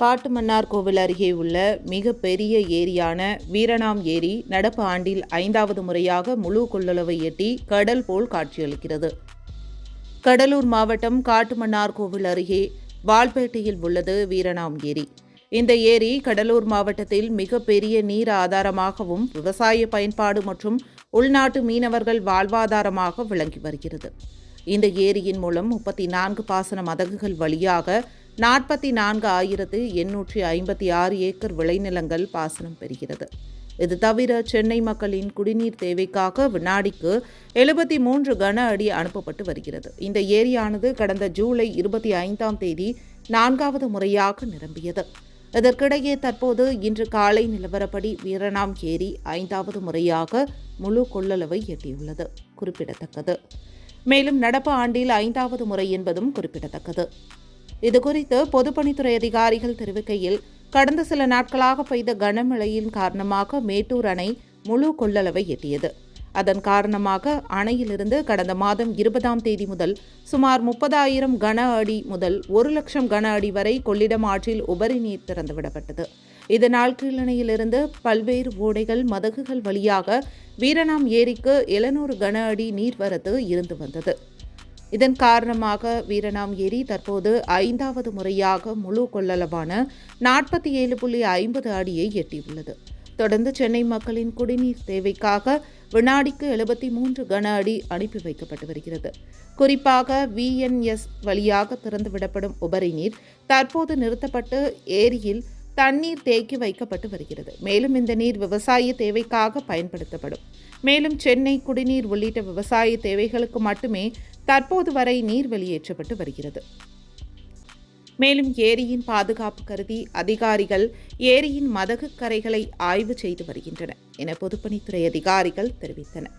காட்டுமன்னார் கோவில் அருகே உள்ள மிக பெரிய ஏரியான வீரணாம் ஏரி நடப்பு ஆண்டில் ஐந்தாவது முறையாக முழு கொள்ளளவை எட்டி கடல் போல் காட்சியளிக்கிறது. கடலூர் மாவட்டம் காட்டுமன்னார் கோவில் அருகே வால்பேட்டையில் உள்ளது வீரணாம் ஏரி. இந்த ஏரி கடலூர் மாவட்டத்தில் மிக பெரிய நீர் ஆதாரமாகவும் விவசாய பயன்பாடு மற்றும் உள்நாட்டு மீனவர்கள் வாழ்வாதாரமாக விளங்கி வருகிறது. இந்த ஏரியின் மூலம் முப்பத்தி நான்கு பாசன மதகுகள் வழியாக நாற்பத்தி நான்கு ஆயிரத்து எண்ணூற்றி ஐம்பத்தி ஆறு ஏக்கர் விளைநிலங்கள் பாசனம் பெறுகிறது. இது தவிர சென்னை மக்களின் குடிநீர் தேவைக்காக வினாடிக்கு எழுபத்தி மூன்று கன அடி அனுப்பப்பட்டு வருகிறது. இந்த ஏரியானது கடந்த ஜூலை இருபத்தி ஐந்தாம் தேதி நான்காவது முறையாக நிரம்பியது. இதற்கிடையே தற்போது இன்று காலை நிலவரப்படி வீரணாம் ஏரி ஐந்தாவது முறையாக முழு கொள்ளளவை எட்டியுள்ளது. குறிப்பிடத்தக்கது. மேலும் நடப்பு ஆண்டில் ஐந்தாவது முறை என்பதும் குறிப்பிடத்தக்கது. இதுகுறித்து பொதுப்பணித்துறை அதிகாரிகள் தெரிவிக்கையில் கடந்த சில நாட்களாக பெய்த கனமழையின் காரணமாக மேட்டூர் அணை முழு கொள்ளளவை எட்டியது. அதன் காரணமாக அணையிலிருந்து கடந்த மாதம் இருபதாம் தேதி முதல் சுமார் முப்பதாயிரம் கன அடி முதல் ஒரு லட்சம் கன அடி வரை கொள்ளிடம் ஆற்றில் உபரி நீர் திறந்துவிடப்பட்டது. இதனால் கீழணையிலிருந்து பல்வேறு ஓடைகள் மதகுகள் வழியாக வீரணாம் ஏரிக்கு எழுநூறு கன அடி நீர்வரத்து இருந்து வந்தது. இதன் காரணமாக வீரணாம் ஏரி தற்போது ஐந்தாவது முறையாக முழு கொள்ளளவான நாற்பத்தி ஏழு புள்ளி ஐம்பது அடியை எட்டியுள்ளது. தொடர்ந்து சென்னை மக்களின் குடிநீர் தேவைக்காக வினாடிக்கு எழுபத்தி மூன்று கன அடி அனுப்பி வைக்கப்பட்டு வருகிறது. குறிப்பாக விஎன்எஸ் வழியாக திறந்துவிடப்படும் உபரி நீர் தற்போது நிறுத்தப்பட்டு ஏரியில் தண்ணீர் தேக்கி வைக்கப்பட்டு வருகிறது. மேலும் இந்த நீர் விவசாய தேவைக்காக பயன்படுத்தப்படும். மேலும் சென்னை குடிநீர் உள்ளிட்ட விவசாய தேவைகளுக்கு மட்டுமே தற்போது வரை நீர் வெளியேற்றப்பட்டு வருகிறது. மேலும் ஏரியின் பாதுகாப்பு கருதி அதிகாரிகள் ஏரியின் மதகு கரைகளை ஆய்வு செய்து வருகின்றனர் என பொதுப்பணித்துறை அதிகாரிகள் தெரிவித்தனர்.